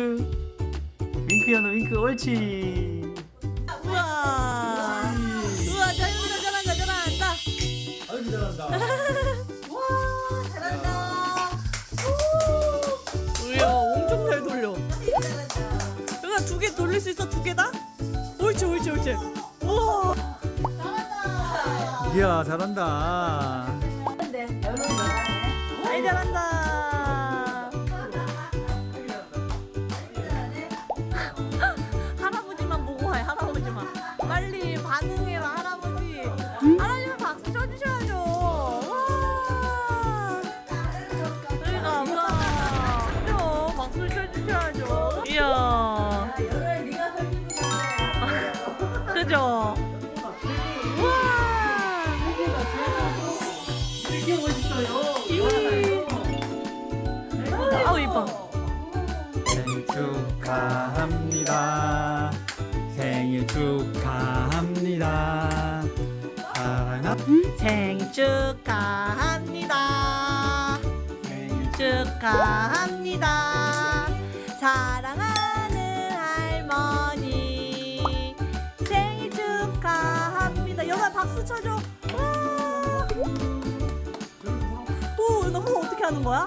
윙크 윙크 연우 윙크 옳지 우와. 우와, 자연이가 잘한다, 잘한다. 아이고 잘한다 와, 잘한다. 우야, 엄청 잘 돌려. 은아, 두개 돌릴 수 있어? 두 개 다? 옳지, 옳지, 옳지. 우와. 이야 잘한다 아이, 잘한다. 우와. 이게 멋있어요. 아우, 이뻐. 생일 축하합니다 생일 축하합니다 사랑하 생일 축하합니다. 생일 축하합니다. 사랑하 박수 쳐줘. 와. 오, 나 그거 어떻게 하는 거야?